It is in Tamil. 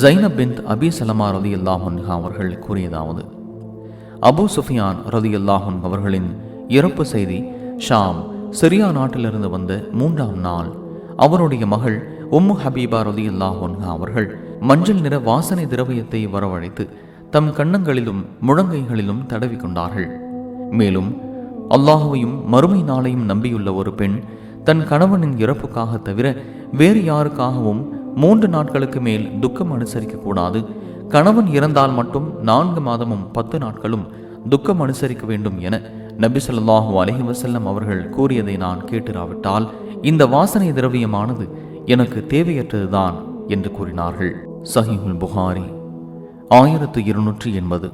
ஜைனப் பின் அபி சலமா ரதி அல்லாஹன் அவர்கள் கூறியதாவது அபு சுஃபியான் ரதி அல்லாஹன் அவர்களின் இறப்பு செய்தி ஷாம் சிரியா நாட்டிலிருந்து வந்த மூன்றாம் நாள் அவருடைய மகள் உம்மு ஹபீபா ரதி அல்லாஹன் அவர்கள் மஞ்சள் நிற வாசனை திரவியத்தை வரவழைத்து தம் கண்ணங்களிலும் முழங்கைகளிலும் தடவி கொண்டார்கள். மேலும் அல்லாஹுவையும் மறுமை நாளையும் நம்பியுள்ள ஒரு பெண் தன் கணவனின் இறப்புக்காக தவிர வேறு யாருக்காகவும் மூன்று நாட்களுக்கு மேல் துக்கம் அனுசரிக்க கூடாது கணவன் இறந்தால் மட்டும் நான்கு மாதமும் பத்து நாட்களும் துக்கம் அனுசரிக்க வேண்டும் என நபி சொல்லாஹூ அலஹி வசல்லம் அவர்கள் கூறியதை நான் கேட்டிராவிட்டால் இந்த வாசனை திரவியமானது எனக்கு தேவையற்றதுதான் என்று கூறினார்கள். சஹிஹுல் புகாரி ஆயிரத்து இருநூற்றி எண்பது.